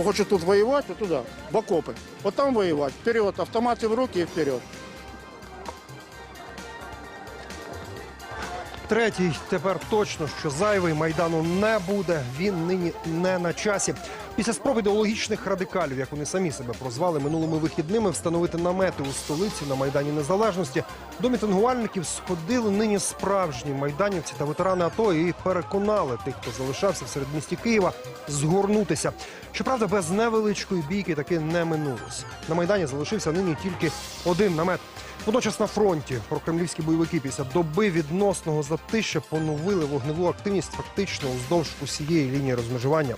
Кто хочет тут воевать, вот туда, в окопы. Вот там воевать, вперед, автоматы в руки и вперед. Третій тепер точно, що зайвий майдану не буде. Він нині не на часі. Після спроб ідеологічних радикалів, як вони самі себе прозвали минулими вихідними, встановити намети у столиці на майдані незалежності. До мітингувальників сходили нині справжні майданівці та ветерани АТО і переконали тих, хто залишався в середмісті Києва, згорнутися. Щоправда, без невеличкої бійки таки не минулось. На майдані залишився нині тільки один намет. Водночас на фронті прокремлівські бойовики після доби відносного затища поновили вогневу активність фактично уздовж усієї лінії розмежування.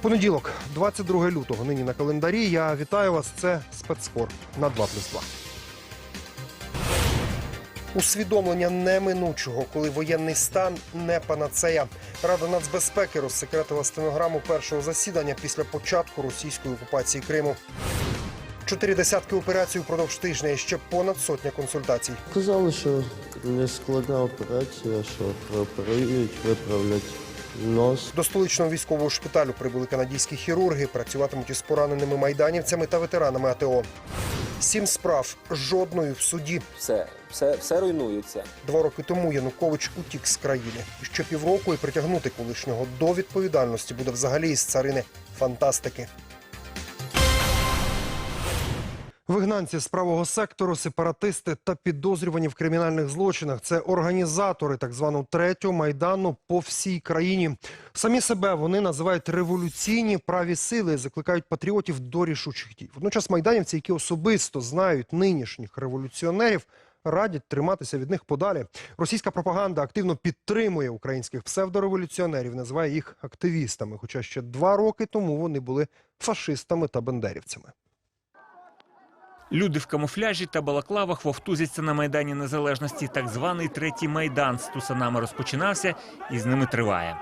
Понеділок, 22 лютого, нині на календарі. Я вітаю вас. Це спецспор на 2 плюс 2. Усвідомлення неминучого, коли воєнний стан не панацея. Рада нацбезпеки розсекретила стенограму першого засідання після початку російської окупації Криму. Чотири десятки операцій упродовж тижня і ще понад сотня консультацій. Казали, що не складна операція, що прооперують, виправлять нос. До столичного військового шпиталю прибули канадські хірурги, працюватимуть із пораненими майданівцями та ветеранами АТО. Сім справ жодної в суді. все, все, все руйнується. Два роки тому Янукович утік з країни. що Ще півроку і притягнути колишнього до відповідальності буде взагалі із царини фантастики. Вигнанці з правого сектору, сепаратисти та підозрювані в кримінальних злочинах це організатори так званого третього майдану по всій країні. Самі себе вони називають революційні праві сили, і закликають патріотів до рішучих дій. Водночас майданівці, які особисто знають нинішніх революціонерів, радять триматися від них подалі. Російська пропаганда активно підтримує українських псевдореволюціонерів, називає їх активістами. Хоча ще два роки тому вони були фашистами та бандерівцями. Люди в камуфляжі та балаклавах вовтузяться на майдані незалежності. Так званий третій майдан з тусанами розпочинався і з ними триває.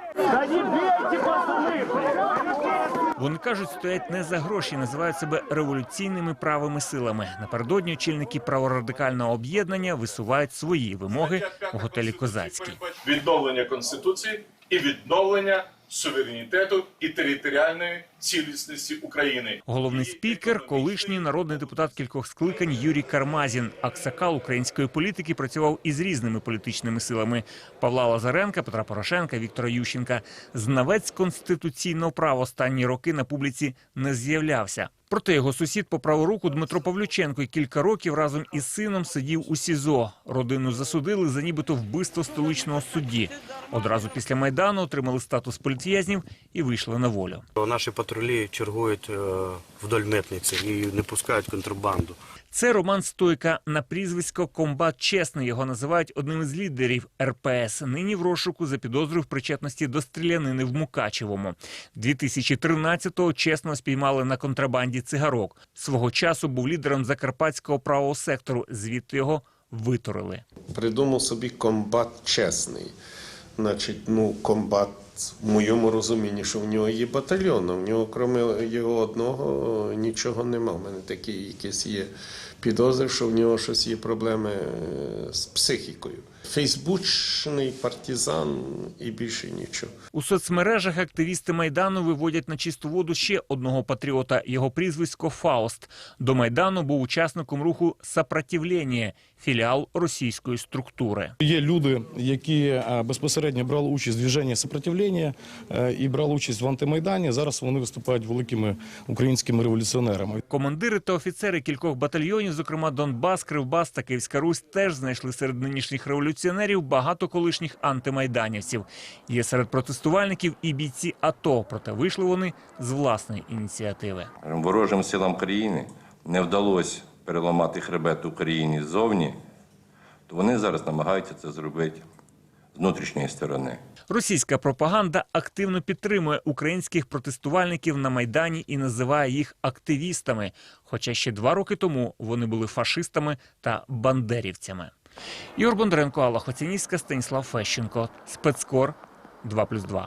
Вони кажуть, стоять не за гроші, називають себе революційними правими силами. Напередодні очільники праворадикального об'єднання висувають свої вимоги у готелі Козацький. відновлення конституції і відновлення суверенітету і територіальної цілісності України. Головний спікер, колишній народний депутат кількох скликань Юрій Кармазін. Аксакал української політики працював із різними політичними силами Павла Лазаренка, Петра Порошенка, Віктора Ющенка. Знавець конституційного права останні роки на публіці не з'являвся. Проте його сусід по праву руку Дмитро Павлюченко і кілька років разом із сином сидів у СІЗО. Родину засудили за нібито вбивство столичного судді. Одразу після майдану отримали статус політв'язнів і вийшли на волю. Наші патрулі чергують е, вдоль митниці і не пускають контрабанду. Це Роман Стойка на прізвисько Комбат Чесний. Його називають одним із лідерів РПС. Нині в розшуку за підозрою в причетності до стрілянини в Мукачевому. 2013-го чесного спіймали на контрабанді цигарок. Свого часу був лідером закарпатського правого сектору. Звідти його витурили. придумав собі комбат чесний. Значить, ну, комбат в моєму розумінні, що в нього є батальйон, а в нього, крім його одного, нічого нема. У мене такі якісь є підозри, що в нього щось є проблеми е, з психікою. Фейсбучний партизан і більше нічого. У соцмережах активісти майдану виводять на чисту воду ще одного патріота. Його прізвисько Фауст. До майдану був учасником руху «Сопротивлення» – філіал російської структури. Є люди, які е, безпосередньо брали участь в движенні сопротивлення е, і брали участь в антимайдані. Зараз вони виступають великими українськими революціонерами. Командири та офіцери кількох батальйонів, зокрема Донбас, Кривбас та Київська Русь, теж знайшли серед нинішніх революціонерів багато колишніх антимайданівців. Є серед протестувальників і бійці АТО, проте вийшли вони з власної ініціативи. ворожим силам країни не вдалося переламати хребет Україні ззовні, то вони зараз намагаються це зробити внутрішньої сторони. Російська пропаганда активно підтримує українських протестувальників на майдані і називає їх активістами. Хоча ще два роки тому вони були фашистами та бандерівцями. Юр Бондаренко, Алла Хоцінівська, Станіслав Фещенко. Спецкор 2+,2.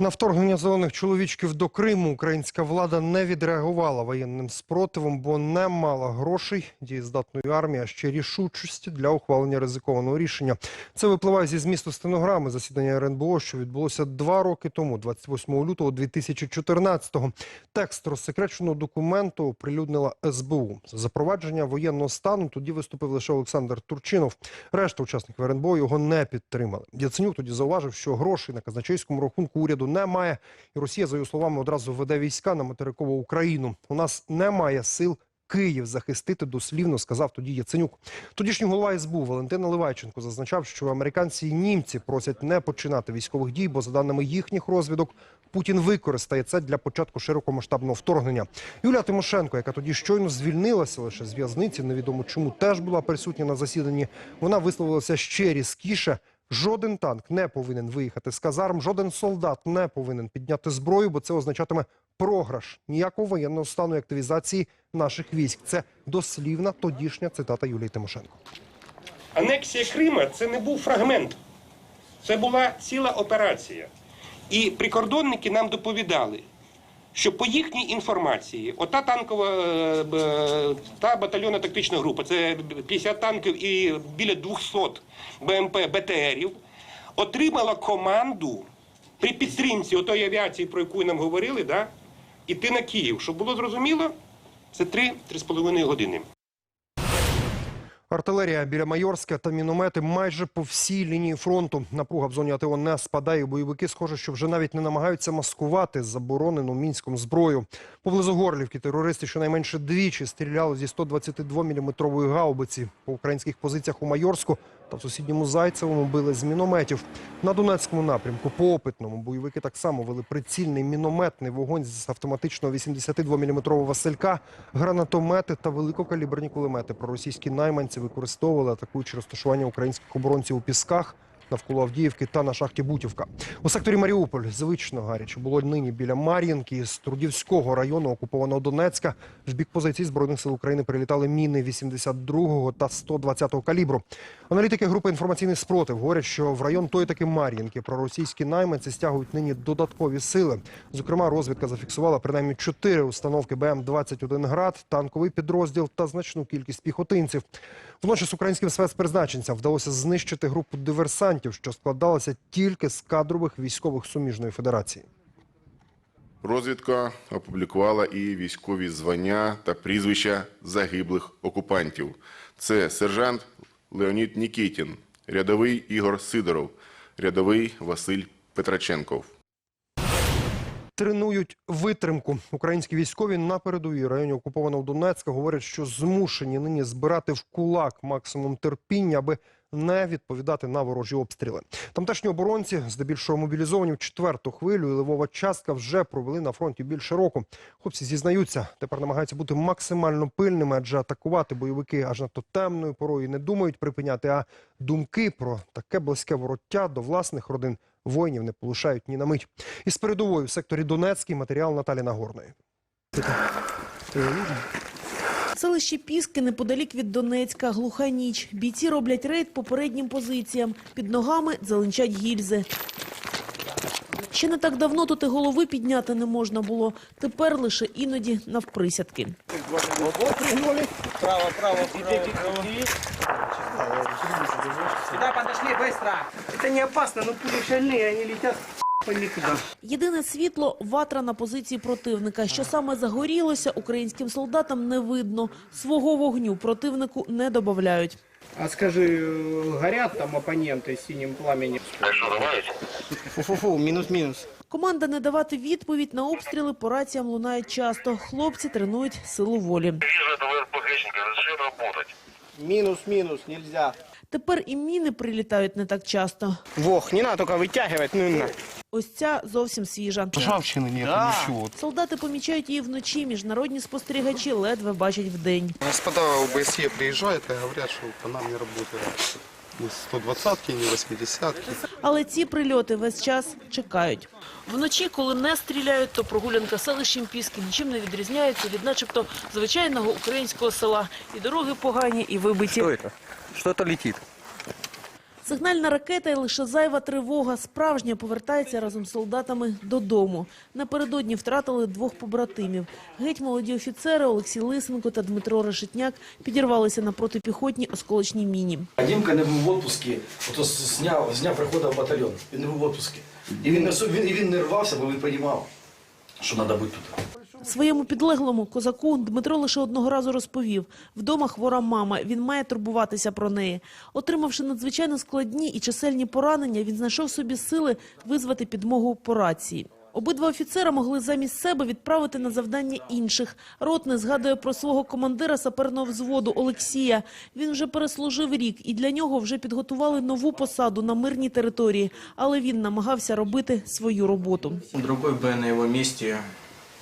На вторгнення зелених чоловічків до Криму українська влада не відреагувала воєнним спротивом, бо не мала грошей, дієздатної армії, а ще рішучості для ухвалення ризикованого рішення. Це випливає зі змісту стенограми засідання РНБО, що відбулося два роки тому, 28 лютого 2014-го. Текст розсекреченого документу оприлюднила СБУ. За запровадження воєнного стану тоді виступив лише Олександр Турчинов. Решта учасників РНБО його не підтримали. Яценюк тоді зауважив, що грошей на казначейському рахунку уряду немає, і Росія, за його словами, одразу веде війська на материкову Україну. У нас немає сил. Київ захистити дослівно сказав тоді Яценюк. Тодішній голова СБУ Валентин Наливайченко зазначав, що американці і німці просять не починати військових дій, бо за даними їхніх розвідок Путін використає це для початку широкомасштабного вторгнення. Юлія Тимошенко, яка тоді щойно звільнилася лише з в'язниці, невідомо чому теж була присутня на засіданні. Вона висловилася ще різкіше. Жоден танк не повинен виїхати з казарм, жоден солдат не повинен підняти зброю, бо це означатиме програш ніякого воєнного стану і активізації наших військ. Це дослівна тодішня цитата Юлії Тимошенко. Анексія Крима це не був фрагмент, це була ціла операція. І прикордонники нам доповідали, що по їхній інформації, ота танкова е, та батальйонна тактична група, це 50 танків і біля 200 БМП БТРів, отримала команду при підтримці отої авіації, про яку нам говорили, да, іти на Київ. Щоб було зрозуміло, це 3-3,5 години. Артилерія біля Майорська та міномети майже по всій лінії фронту. Напруга в зоні АТО не спадає. Бойовики схоже, що вже навіть не намагаються маскувати заборонену мінськом зброю. Поблизу Горлівки терористи щонайменше двічі стріляли зі 122-мм гаубиці. По українських позиціях у Майорську та в сусідньому Зайцевому били з мінометів. На Донецькому напрямку по опитному бойовики так само вели прицільний мінометний вогонь з автоматичного 82-мм Василька, гранатомети та великокаліберні кулемети. Проросійські найманці використовували атакуючи розташування українських оборонців у пісках. Навколо Авдіївки та на шахті Бутівка. У секторі Маріуполь звично гаряче було нині біля Мар'їнки з Трудівського району окупованого Донецька. В бік позицій Збройних сил України прилітали міни 82-го та 120-го калібру. Аналітики групи інформаційний спротив говорять, що в район тої таки Мар'їнки проросійські найманці стягують нині додаткові сили. Зокрема, розвідка зафіксувала принаймні чотири установки БМ-21 «Град», танковий підрозділ та значну кількість піхотинців. Вночі з українським спецпризначенцям вдалося знищити групу диверсантів, що складалася тільки з кадрових військових суміжної федерації. Розвідка опублікувала і військові звання та прізвища загиблих окупантів. Це сержант Леонід Нікітін, рядовий Ігор Сидоров, рядовий Василь Петраченков. Тренують витримку. Українські військові на передовій районі окупованого Донецька говорять, що змушені нині збирати в кулак максимум терпіння, аби не відповідати на ворожі обстріли. Тамтешні оборонці, здебільшого мобілізовані в четверту хвилю, і левова частка вже провели на фронті більше року. Хлопці зізнаються, тепер намагаються бути максимально пильними, адже атакувати бойовики аж надто темною порою не думають припиняти. А думки про таке близьке вороття до власних родин воїнів не полишають ні на мить. Із передовою в секторі Донецький матеріал Наталі Нагорної. Селище Піски неподалік від Донецька. Глуха ніч. Бійці роблять рейд по переднім позиціям. Під ногами залинчать гільзи. Ще не так давно тут і голови підняти не можна було. Тепер лише іноді навприсядки. Право, право, право. Сюда подошли, быстро. Это не опасно, но пули шальные, они летят никуда. Єдине світло – ватра на позиції противника. Що саме загорілося, українським солдатам не видно. Свого вогню противнику не додають. А скажи, э, горят там оппоненты синим пламенем? Фу-фу-фу, минус-минус. Команда не давати відповідь на обстріли по раціям лунає часто. Хлопці тренують силу волі. Минус-минус, нельзя. Тепер і міни прилітають не так часто. Вох, не надо только вытягивать, ну на. Ось ця зовсім свіжа. Ржавчины нет, ничего. Солдати помічають її вночі, міжнародні спостерігачі ледве бачать вдень. Господа ОБСЄ приїжджають і говорять, що по нам не працює ні 120-ки, ні 80-ки. Але ці прильоти весь час чекають. Вночі, коли не стріляють, то прогулянка селищем Піски нічим не відрізняється від начебто звичайного українського села. І дороги погані, і вибиті. Что это? Что-то летит. Сигнальна ракета і лише зайва тривога. Справжня повертається разом з солдатами додому. Напередодні втратили двох побратимів. Геть молоді офіцери Олексій Лисенко та Дмитро Решетняк підірвалися на протипіхотній осколочній міні. Дімка не був в отпуску, ото з з дня, з дня приходу в батальйон. Він не був в отпуску. І він, не він, і він не рвався, бо він розумів, що треба бути тут. Своєму підлеглому козаку Дмитро лише одного разу розповів. Вдома хвора мама, він має турбуватися про неї. Отримавши надзвичайно складні і чисельні поранення, він знайшов собі сили визвати підмогу по рації. Обидва офіцера могли замість себе відправити на завдання інших. Ротний згадує про свого командира саперного взводу Олексія. Він вже переслужив рік, і для нього вже підготували нову посаду на мирній території. Але він намагався робити свою роботу. Другой бы на его месте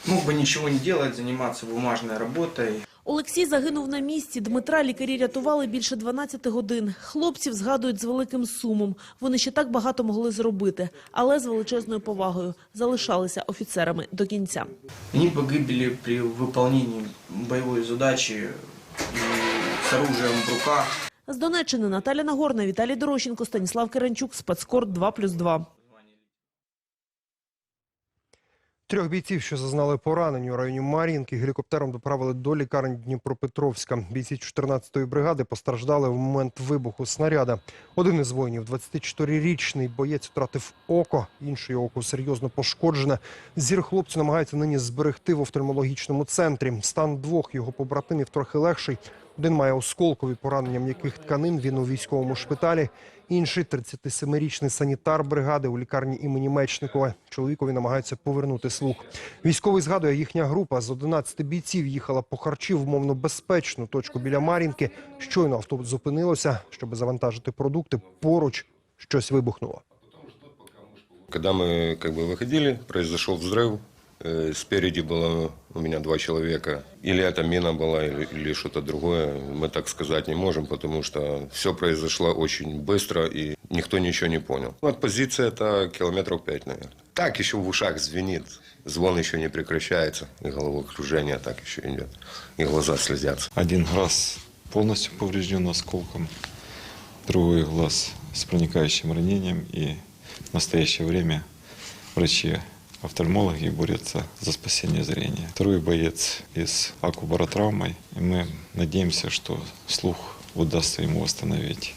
мог бы ничего не делать, заниматься бумажной работой. Олексій загинув на місці. Дмитра лікарі рятували більше 12 годин. Хлопців згадують з великим сумом. Вони ще так багато могли зробити, але з величезною повагою залишалися офіцерами до кінця. Они погибли при выполнении боевой задачи и с оружием в руках. З Донеччини Наталя Нагорна, Віталій Дорощенко, Станіслав Керенчук, Спецкор 2+,2. Трьох бійців, що зазнали поранень у районі Мар'їнки, гелікоптером доправили до лікарень Дніпропетровська. Бійці 14-ї бригади постраждали в момент вибуху снаряда. Один із воїнів, 24-річний боєць, втратив око, інше око серйозно пошкоджене. Зір хлопцю намагаються нині зберегти в офтальмологічному центрі. Стан двох його побратимів трохи легший. Один має осколкові поранення м'яких тканин, він у військовому шпиталі. Інший 37-річний санітар бригади у лікарні імені Мечникова. Чоловікові намагаються повернути слух. Військовий згадує, їхня група з 11 бійців їхала по харчі в умовно безпечну точку біля Мар'їнки. Щойно автобус зупинилося, щоб завантажити продукти. Поруч щось вибухнуло. Когда мы как бы выходили, произошел взрыв. Э, Спереди было у меня два человека. Или это мина была, или, или что-то другое. Мы так сказать не можем, потому что все произошло очень быстро, и никто ничего не понял. Вот позиция это километров пять, наверное. Так еще в ушах звенит. Звон еще не прекращается, и головокружение так еще идет, и глаза слезятся. Один глаз полностью поврежден осколком, другой глаз с проникающим ранением. И в настоящее время врачи-офтальмологи борются за спасение зрения. Второй боец из акубаротравмой. И мы надеемся, что слух удастся ему восстановить.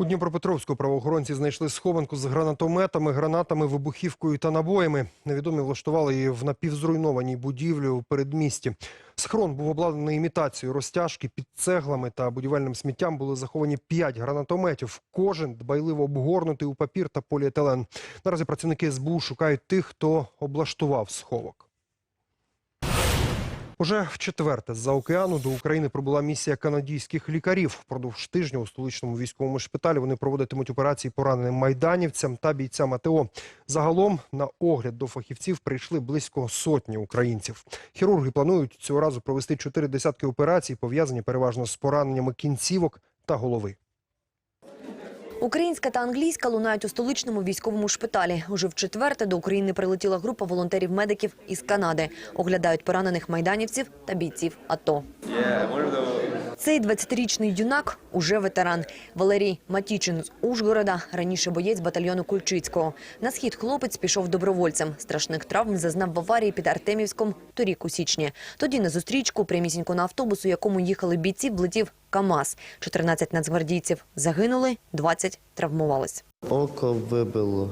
У Дніпропетровську правоохоронці знайшли схованку з гранатометами, гранатами, вибухівкою та набоями. Невідомі влаштували її в напівзруйнованій будівлі у передмісті. Схрон був обладнаний імітацією розтяжки під цеглами та будівельним сміттям були заховані п'ять гранатометів. Кожен дбайливо обгорнутий у папір та поліетилен. Наразі працівники СБУ шукають тих, хто облаштував сховок. Уже в четверте з-за океану до України прибула місія канадійських лікарів. Впродовж тижня у столичному військовому шпиталі вони проводитимуть операції пораненим майданівцям та бійцям АТО. Загалом на огляд до фахівців прийшли близько сотні українців. Хірурги планують цього разу провести чотири десятки операцій, пов'язані переважно з пораненнями кінцівок та голови. Українська та англійська лунають у столичному військовому шпиталі. Уже в четверте до України прилетіла група волонтерів-медиків із Канади. Оглядають поранених майданівців та бійців АТО. Цей 20-річний юнак уже ветеран. Валерій Матічин з Ужгорода, раніше боєць батальйону Кульчицького. На схід хлопець пішов добровольцем. Страшних травм зазнав в аварії під Артемівськом торік у січні. Тоді на зустрічку, прямісінько на автобусу, якому їхали бійці, влетів КАМАЗ. 14 нацгвардійців загинули, 20 травмувались. Око вибило,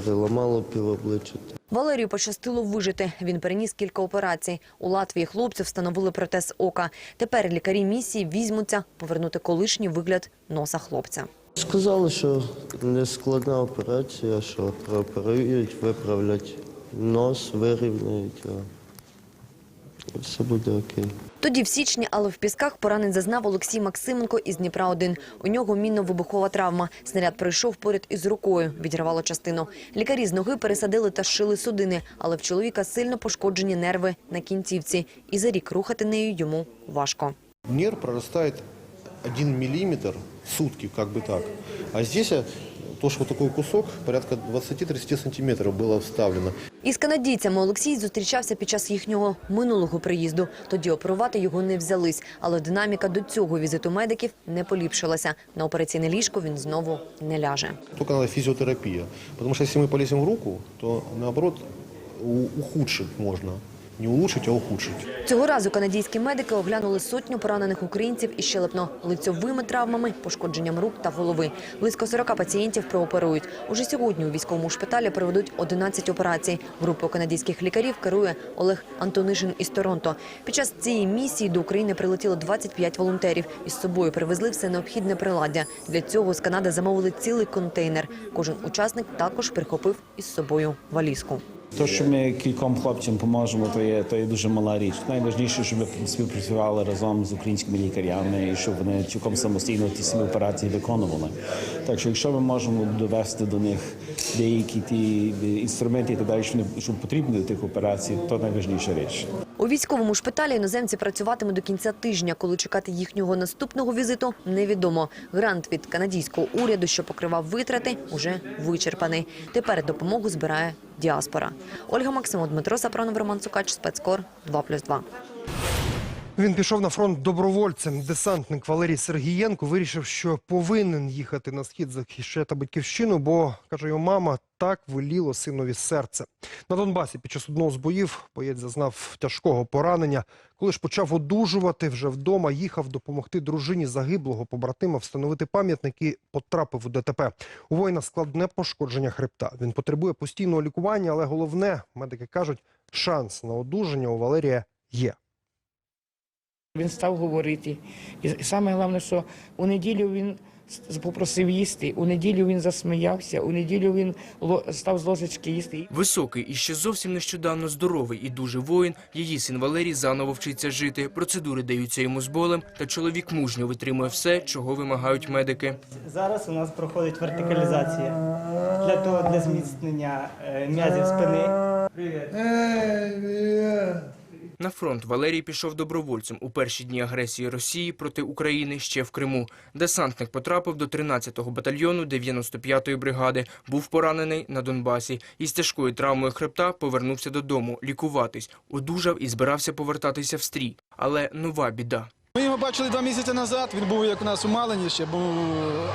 переламало півобличчя. Валерію пощастило вижити. Він переніс кілька операцій. У Латвії хлопцю встановили протез ока. Тепер лікарі місії візьмуться повернути колишній вигляд носа хлопця. Сказали, що не складна операція, що прооперують, виправлять нос, вирівняють його. Все буде окей. Тоді в січні, але в пісках поранень зазнав Олексій Максименко із Дніпра 1 У нього мінно-вибухова травма. Снаряд пройшов поряд із рукою, відірвало частину. Лікарі з ноги пересадили та зшили судини, але в чоловіка сильно пошкоджені нерви на кінцівці. І за рік рухати нею йому важко. Нерв прорастает один миллиметр в сутки, как бы так. А здесь, то вот такой кусок, порядка 20-30 сантиметров было вставлено. Із канадійцями Олексій зустрічався під час їхнього минулого приїзду. Тоді оперувати його не взялись. Але динаміка до цього візиту медиків не поліпшилася. На операційне ліжко він знову не ляже. Только надо физиотерапия. Потому что если мы полезем в руку, то наоборот у- ухудшить можно. Не улучшить, а ухудшить. Цього разу канадійські медики оглянули сотню поранених українців із щелепно-лицьовими травмами, пошкодженням рук та голови. Близько 40 пацієнтів прооперують. Уже сьогодні у військовому шпиталі проведуть 11 операцій. Групою канадійських лікарів керує Олег Антонишин із Торонто. Під час цієї місії до України прилетіло 25 волонтерів. Із собою привезли все необхідне приладдя. Для цього з Канади замовили цілий контейнер. Кожен учасник також прихопив із собою валізку. То, що ми кільком хлопцям поможемо, то є, то є дуже мала річ. Найважливіше, щоб ми співпрацювали разом з українськими лікарями і щоб вони цілком самостійно ті самі операції виконували. Так що, якщо ми можемо довести до них деякі ті інструменти і так далі, що, що потрібні до тих операцій, то найважливіша річ. У військовому шпиталі іноземці працюватимуть до кінця тижня. Коли чекати їхнього наступного візиту, невідомо. Грант від канадійського уряду, що покривав витрати, уже вичерпаний. Тепер допомогу збирає діаспора. Ольга Максимов, Дмитро Сапронов, Роман Цукач, спецкор 2+,2. Він пішов на фронт добровольцем. Десантник Валерій Сергієнко вирішив, що повинен їхати на схід захищати батьківщину, бо каже його мама, так веліло синові серце. На Донбасі під час одного з боїв боєць зазнав тяжкого поранення. Коли ж почав одужувати, вже вдома їхав допомогти дружині загиблого побратима встановити пам'ятник і потрапив у ДТП. У воїна складне пошкодження хребта. Він потребує постійного лікування, але головне, медики кажуть, шанс на одужання у Валерія є. Він став говорити. І саме головне, що у неділю він попросив їсти, у неділю він засміявся, у неділю він ло- став з ложечки їсти. Високий і ще зовсім нещодавно здоровий і дуже воїн, її син Валерій заново вчиться жити. Процедури даються йому з болем, та чоловік мужньо витримує все, чого вимагають медики. Зараз у нас проходить вертикалізація для того для зміцнення е, м'язів спини. На фронт Валерій пішов добровольцем у перші дні агресії Росії проти України ще в Криму. Десантник потрапив до 13-го батальйону 95-ї бригади. Був поранений на Донбасі. Із тяжкою травмою хребта повернувся додому лікуватись. Одужав і збирався повертатися в стрій. Але нова біда. Ми його бачили два місяці назад. Він був як у нас у Малині ще, був,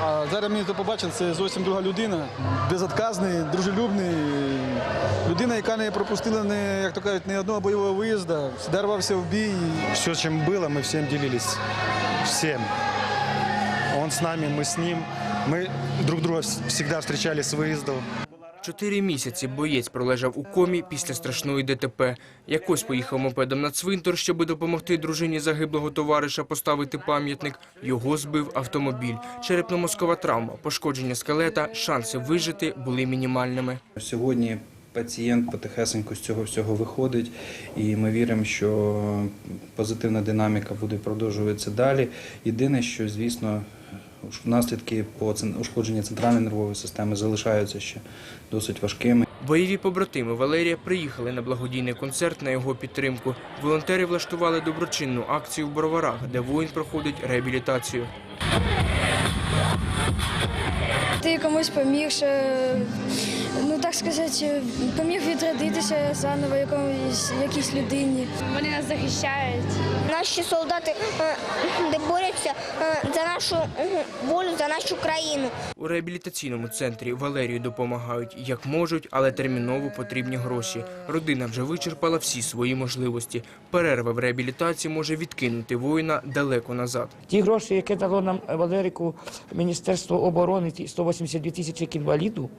а зараз ми то побачили, це зовсім друга людина. Безотказний, дружелюбний. Людина, яка не пропустила не, як то кажуть, ні одного бойового виїзду, завжди рвався в бій. Все, чем было, мы всем делились. Всем. Он с нами, мы с ним. Мы друг друга вс- всегда встречали с выездов. Чотири місяці боєць пролежав у комі після страшної ДТП. Якось поїхав мопедом на цвинтар, щоби допомогти дружині загиблого товариша поставити пам'ятник. Його збив автомобіль. Черепно-мозкова травма, пошкодження скелета, шанси вижити були мінімальними. Сьогодні пацієнт потихесенько з цього всього виходить, і ми віримо, що позитивна динаміка буде продовжуватися далі. Єдине, що звісно. Наслідки по ушкодженню центральної нервової системи залишаються ще досить важкими. Бойові побратими Валерія приїхали на благодійний концерт на його підтримку. Волонтери влаштували доброчинну акцію в Броварах, де воїн проходить реабілітацію. Ти комусь поміг, ну так сказати, поміг відродитися заново якомусь якійсь людині. Вони нас захищають. Наші солдати е, де борються е, за нашу волю, за нашу країну. У реабілітаційному центрі Валерію допомагають як можуть, але терміново потрібні гроші. Родина вже вичерпала всі свої можливості. Перерва в реабілітації може відкинути воїна далеко назад. Ті гроші, які дало нам Валерику Міністерство оборони, ті 182 тисячі як інваліду,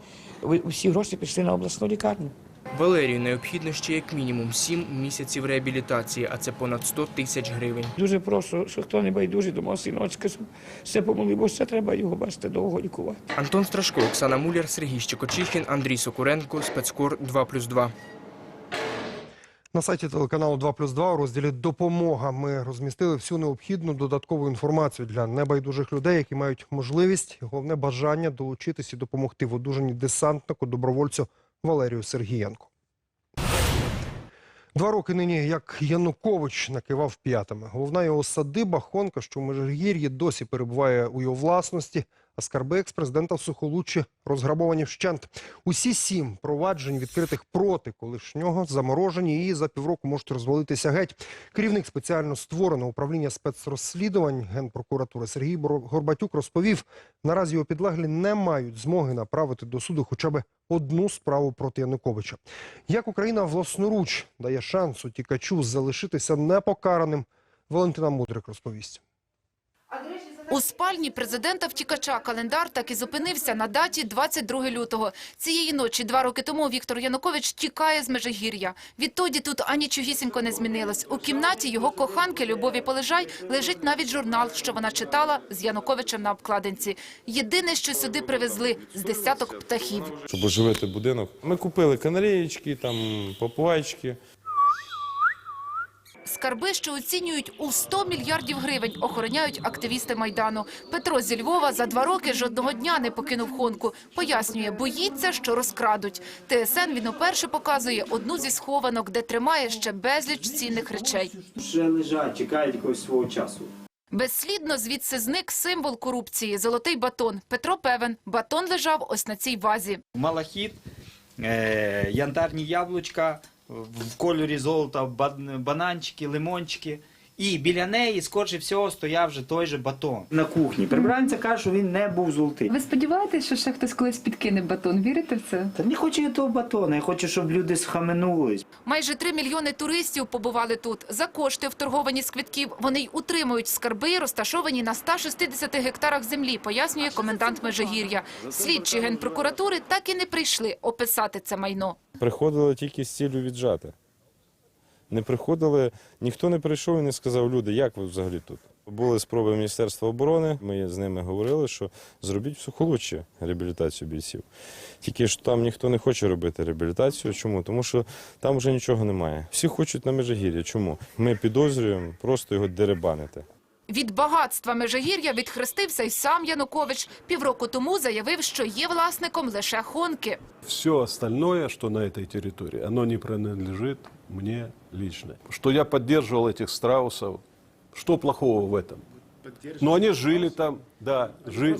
ви- всі гроші пішли на обласну лікарню. Валерію необхідно ще як мінімум 7 місяців реабілітації, а це понад 100 тисяч гривень. Дуже прошу, що хто не байдужий до мого синочка, щоб все помогли, бо ще треба його, бачите, довго лікувати. Антон Страшко, Оксана Муляр, Сергій Щекочихін, Андрій Сокуренко, спецкор 2+,2. На сайті телеканалу 2+,2 у розділі «Допомога» ми розмістили всю необхідну додаткову інформацію для небайдужих людей, які мають можливість і головне бажання долучитись і допомогти в одужанні десантнику, добровольцю Валерію Сергієнку. Два роки нині, як Янукович накивав п'ятами. Головна його садиба Хонка, що в Межигір'ї, досі перебуває у його власності, скарби екс-президента в Сухолуччі розграбовані вщент. Усі сім проваджень, відкритих проти колишнього, заморожені і за півроку можуть розвалитися геть. Керівник спеціально створеного управління спецрозслідувань Генпрокуратури Сергій Горбатюк розповів, наразі його підлеглі не мають змоги направити до суду хоча б одну справу проти Януковича. Як Україна власноруч дає шанс утікачу залишитися непокараним, Валентина Мудрик розповість. У спальні президента втікача календар так і зупинився на даті 22 лютого. Цієї ночі, два роки тому, Віктор Янукович тікає з Межигір'я. Відтоді тут анічогісінько не змінилось. У кімнаті його коханки Любові Полежай лежить навіть журнал, що вона читала з Януковичем на обкладинці. Єдине, що сюди привезли з десяток птахів. щоб оживити будинок. Ми купили канареєчки, там попугайчики. Скарби, що оцінюють у 100 мільярдів гривень, охороняють активісти Майдану. Петро зі Львова за два роки жодного дня не покинув Хонку. Пояснює, боїться, що розкрадуть. ТСН він уперше показує одну зі схованок, де тримає ще безліч цінних речей. Вже лежать, чекають якогось свого часу. Безслідно звідси зник символ корупції – золотий батон. Петро певен, батон лежав ось на цій вазі. Малахіт, е, янтарні яблучка в кольорі золота, бан- бананчики, лимончики. І біля неї, скорше всього, стояв вже той же батон. На кухні. Прибранця каже, що він не був золотий. Ви сподіваєтесь, що ще хтось колись підкине батон? Вірите в це? Та не хочу я того батона, я хочу, щоб люди схаменулись. Майже три мільйони туристів побували тут. За кошти, вторговані з квитків, вони й утримують скарби, розташовані на 160 гектарах землі, пояснює комендант Межигір'я. Слідчі Генпрокуратури так і не прийшли описати це майно. Приходили тільки з ціллю віджати. Не приходили, ніхто не прийшов і не сказав, люди, як ви взагалі тут? Були спроби Міністерства оборони, ми з ними говорили, що зробіть в Сухолуччі реабілітацію бійців. Тільки ж там ніхто не хоче робити реабілітацію. Чому? Тому що там вже нічого немає. Всі хочуть на Межигір'я. Чому? Ми підозрюємо просто його деребанити. Від багатства Межигір'я відхрестився й сам Янукович. Півроку тому заявив, що є власником лише Хонки. Все остальное, что на этой территории, оно не принадлежит мне лично. Что я поддерживал этих страусов, что плохого в этом? Но они жили там, да, жили.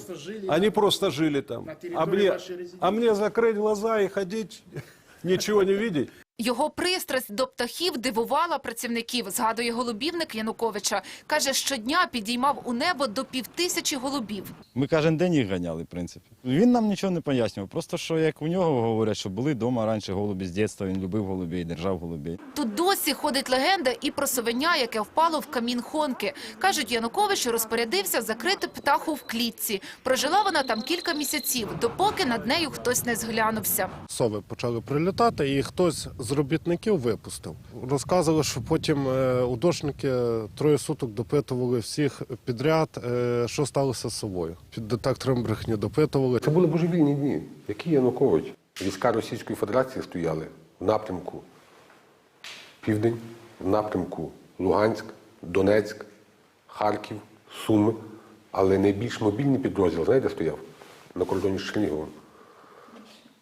Они просто жили там. А мне, а мне закрыть глаза и ходить, ничего не видеть? Його пристрасть до птахів дивувала працівників, згадує голубівник Януковича. Каже, щодня підіймав у небо до півтисячі голубів. Ми кожен день їх ганяли, в принципі. Він нам нічого не пояснював. Просто що як у нього говорять, що були вдома раніше голубі з дитинства, він любив голубей, держав голубей. Тут досі ходить легенда і про совеня, яке впало в камін Хонки. Кажуть, Янукович розпорядився закрити птаху в клітці. Прожила вона там кілька місяців, допоки над нею хтось не зглянувся. Сови почали прилітати, і хтось з робітників випустив. Розказували, що потім е, удошники троє суток допитували всіх підряд, е, що сталося з собою. Під детектором брехні допитували. Це були божевільні дні. Який Янукович? Війська Російської Федерації стояли в напрямку Південь, в напрямку Луганськ, Донецьк, Харків, Суми. Але найбільш мобільний підрозділ, знаєте, стояв на кордоні з Черніговом.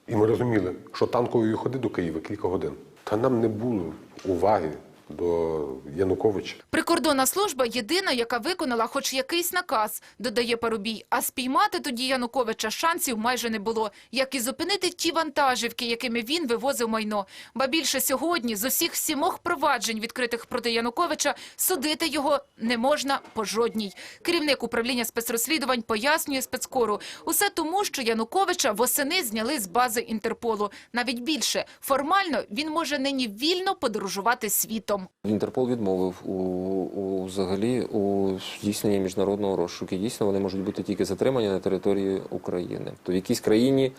І ми розуміли, що танкової ходи до Києва кілька годин. Та нам не було уваги до Януковича. Прикордонна служба єдина, яка виконала хоч якийсь наказ, додає Парубій. А спіймати тоді Януковича шансів майже не було. Як і зупинити ті вантажівки, якими він вивозив майно. Ба більше сьогодні з усіх сімох проваджень, відкритих проти Януковича, судити його не можна по жодній. Керівник управління спецрозслідувань пояснює спецкору. Усе тому, що Януковича восени зняли з бази Інтерполу. Навіть більше. Формально він може нині вільно подорожувати світом. Інтерпол відмовив у, у взагалі у здійсненні міжнародного розшуку. Дійсно, вони можуть бути тільки затримані на території України. То в якійсь країні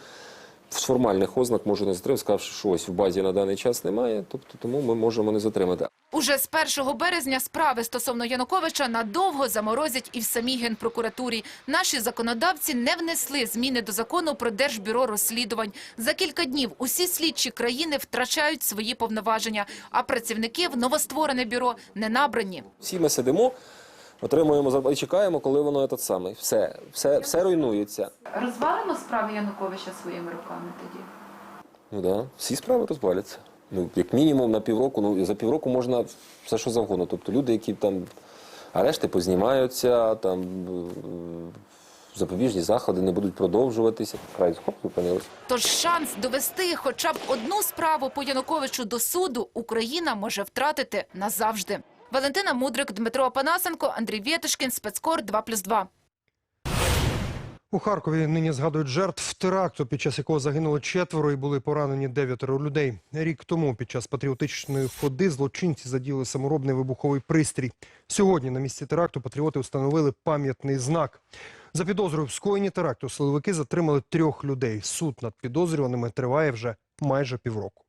з формальних ознак може не затримати, сказавши, що ось в базі на даний час немає, тобто тому ми можемо не затримати. Уже з 1 березня справи стосовно Януковича надовго заморозять і в самій Генпрокуратурі. Наші законодавці не внесли зміни до закону про Держбюро розслідувань. За кілька днів усі слідчі країни втрачають свої повноваження, а працівники в новостворене бюро не набрані. Всі ми сидимо, отримуємо зарплату і чекаємо, коли воно те саме. Все, все, все руйнується. Розвалимо справи Януковича своїми руками тоді. Ну да, всі справи розваляться. Ну, як мінімум на півроку, ну за півроку можна все, що завгодно. Тобто люди, які там арешти познімаються, там е, запобіжні заходи не будуть продовжуватися. Край хоп, зупинилися. Тож шанс довести хоча б одну справу по Януковичу до суду Україна може втратити назавжди. Валентина Мудрик, Дмитро Апанасенко, Андрій Вєтишкін, Спецкор 2+,2. У Харкові нині згадують жертв теракту, під час якого загинуло четверо і були поранені дев'ятеро людей. Рік тому під час патріотичної ходи злочинці задіяли саморобний вибуховий пристрій. Сьогодні на місці теракту патріоти встановили пам'ятний знак. За підозрою в скоєнні теракту силовики затримали трьох людей. Суд над підозрюваними триває вже майже півроку.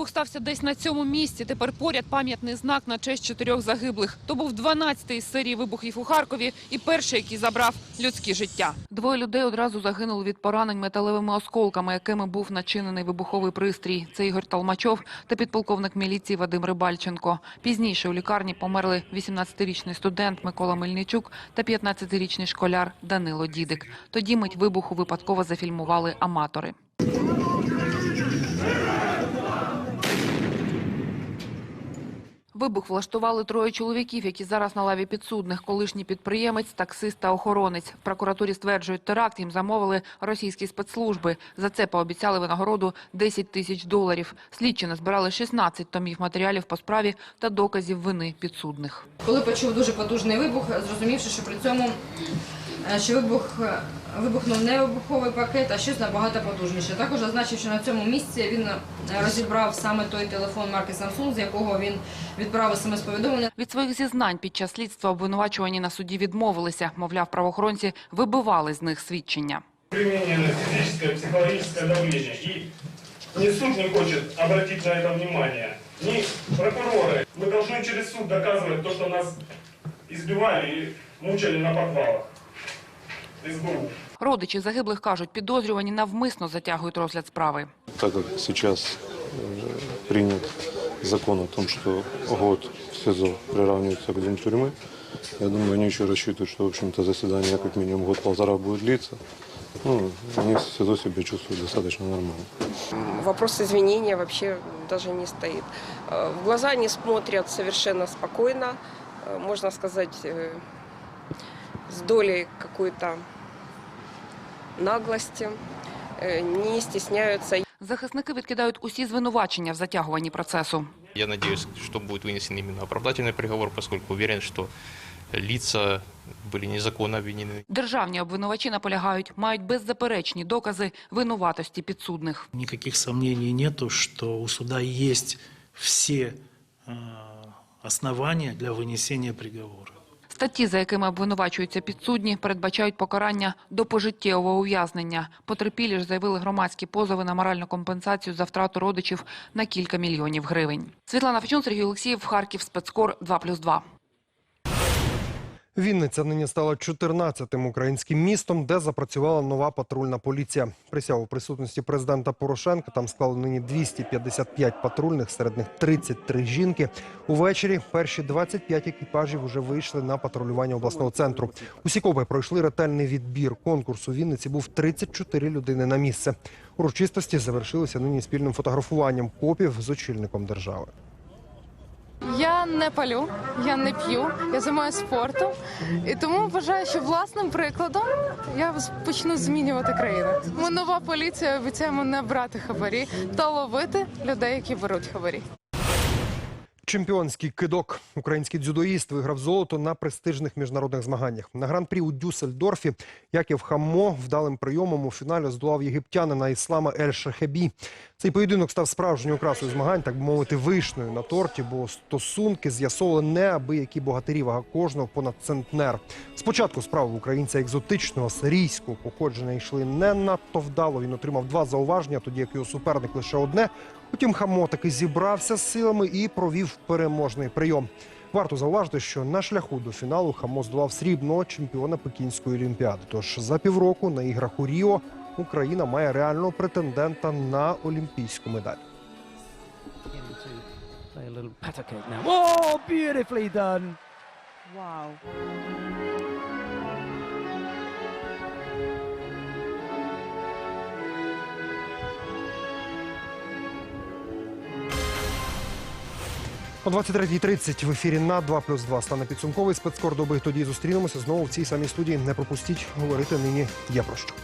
Вибух стався десь на цьому місці. Тепер поряд пам'ятний знак на честь чотирьох загиблих. То був 12-й із серії вибухів у Харкові і перший, який забрав людське життя. Двоє людей одразу загинули від поранень металевими осколками, якими був начинений вибуховий пристрій. Це Ігор Талмачов та підполковник міліції Вадим Рибальченко. Пізніше у лікарні померли 18-річний студент Микола Мельничук та 15-річний школяр Данило Дідик. Тоді мить вибуху випадково зафільмували аматори. Вибух влаштували троє чоловіків, які зараз на лаві підсудних. Колишній підприємець, таксист та охоронець. В прокуратурі стверджують, теракт їм замовили російські спецслужби. За це пообіцяли винагороду 10 тисяч доларів. Слідчі назбирали 16 томів матеріалів по справі та доказів вини підсудних. Коли почув дуже потужний вибух, зрозумівши, що при цьому що вибух е, вибухнув не вибуховий пакет, а щось набагато потужніше. Також зазначив, що на цьому місці він е, розібрав саме той телефон марки Samsung, з якого він відправив смс-повідомлення. Від своїх зізнань під час слідства обвинувачувані на суді відмовилися. Мовляв, правоохоронці вибивали з них свідчення. применено физическое, психологическое давление. И ни суд не хочет обратить на это внимание, ни прокуроры. Мы должны через суд доказывать то, что нас избивали и мучали на подвалах. СБУ. Родичі загиблих кажуть, підозрювані навмисно затягують розгляд справи. так как сейчас э, принят закон о том, что год в СИЗО приравнивается к день тюрьмы, я думаю, они еще рассчитывают, что, в общем-то, заседание как минимум год-полтора будет длиться. Ну, они в СИЗО себя чувствуют достаточно нормально. Вопрос извинения вообще даже не стоит. Э, В глаза они смотрят совершенно спокойно, э, можно сказать, э, с долей какой-то наглости, э, не стесняются. Захисники відкидають усі звинувачення в затягуванні процесу. Я надеюсь, что будет вынесен именно оправдательный приговор, поскольку уверен, что лица были незаконно обвинены. Державні обвинувачі наполягають, мають беззаперечні докази винуватості підсудних. Никаких сомнений нету, что у суда есть все э, основания для вынесения приговора. Статті, за якими обвинувачуються підсудні, передбачають покарання до пожиттєвого ув'язнення. Потерпілі ж заявили громадські позови на моральну компенсацію за втрату родичів на кілька мільйонів гривень. Світлана Фечун, Сергій Олексіїв, Харків, Спецкор 2+,2. Вінниця нині стала 14-тим українським містом, де запрацювала нова патрульна поліція. Присягу присутності президента Порошенка там склали нині 255 патрульних, серед них 33 жінки. Увечері перші 25 екіпажів вже вийшли на патрулювання обласного центру. Усі копи пройшли ретельний відбір. Конкурс у Вінниці був 34 людини на місце. Урочистості завершилися нині спільним фотографуванням копів з очільником держави. Я не палю, я не п'ю, я займаюся спортом. І тому вважаю, що власним прикладом я почну змінювати країну. Ми нова поліція обіцяємо не брати хабарі та ловити людей, які беруть хабарі. Чемпіонський кидок. Український дзюдоїст виграв золото на престижних міжнародних змаганнях. На гран-прі у Дюссельдорфі Яків Хаммо вдалим прийомом у фіналі здолав єгиптянина Іслама Ель Шахебі. Цей поєдинок став справжньою окрасою змагань, так би мовити, вишнею на торті, бо стосунки з'ясовували неабиякі богатирі вага кожного понад центнер. Спочатку справи українця екзотичного сирійського походження йшли не надто вдало. Він отримав два зауваження, тоді як його суперник лише одне. Утім, Хамо таки зібрався з силами і провів переможний прийом. Варто зауважити, що на шляху до фіналу Хамо здолав срібного чемпіона Пекінської олімпіади. Тож за півроку на іграх у Ріо Україна має реального претендента на олімпійську медаль. Oh, beautifully done. Wow. О 23.30 в ефірі на 2 плюс 2 стане підсумковий спецкор доби. Тоді зустрінемося знову в цій самій студії. Не пропустіть говорити нині є про що.